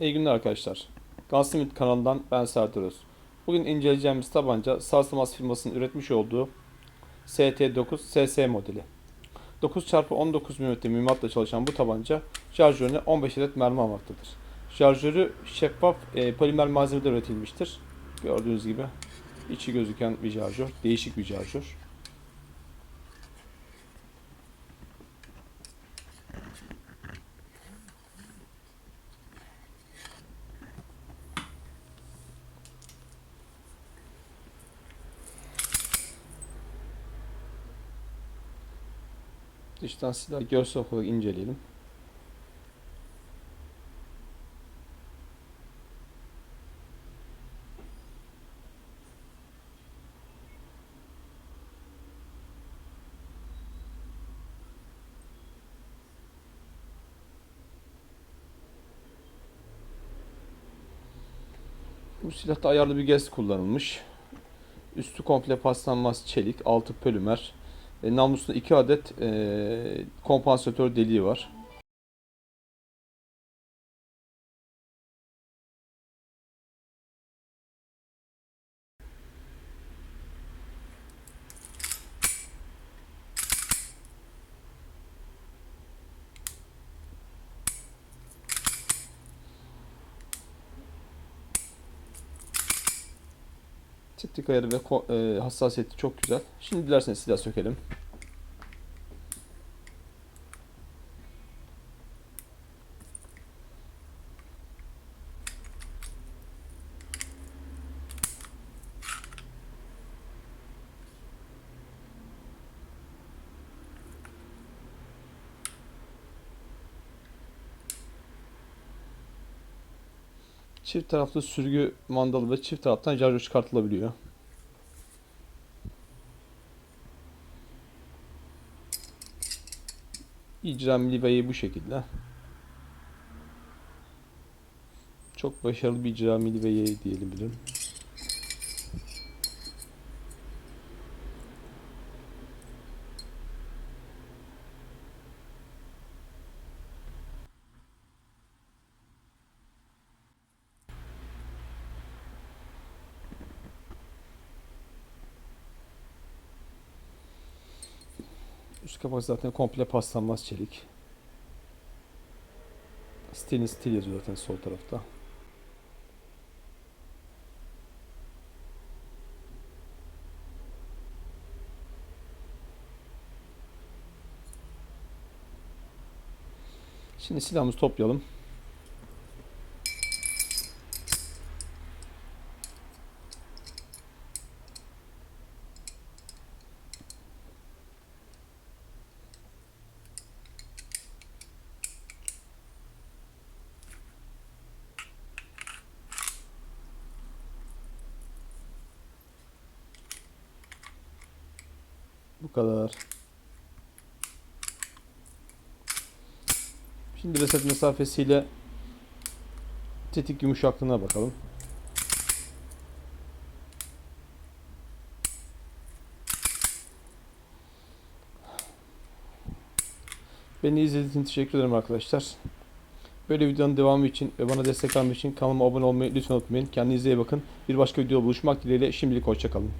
İyi günler arkadaşlar. Gunsmith kanalından ben Serdar Öz. Bugün inceleyeceğimiz tabanca Sarsılmaz firmasının üretmiş olduğu ST9 SS modeli. 9x19 mm mühimmatla çalışan bu tabanca şarjörüne 15 adet mermi almaktadır. Şarjörü şeffaf e, polimer malzemeden üretilmiştir. Gördüğünüz gibi içi gözüken bir şarjör, değişik bir şarjör. Dıştan silah görsel olarak inceleyelim. Bu silahta ayarlı bir gez kullanılmış. Üstü komple paslanmaz çelik, altı polimer. E, namlusunda iki adet e, kompansatör deliği var. Tiptik ayarı ve e, hassasiyeti çok güzel. Şimdi dilerseniz silah sökelim. Çift taraflı sürgü mandalı ve çift taraftan şarjör çıkartılabiliyor. İcra milliveyi bu şekilde. Çok başarılı bir icra milliveyi diyebilirim. Üst kapak zaten komple paslanmaz çelik. Stainless steel yazıyor zaten sol tarafta. Şimdi silahımızı toplayalım. Bu kadar. Şimdi reset mesafesiyle tetik yumuşaklığına bakalım. Beni izlediğiniz için teşekkür ederim arkadaşlar. Böyle videonun devamı için ve bana destek vermek için kanalıma abone olmayı lütfen unutmayın. Kendinize iyi bakın. Bir başka videoda buluşmak dileğiyle şimdilik hoşçakalın.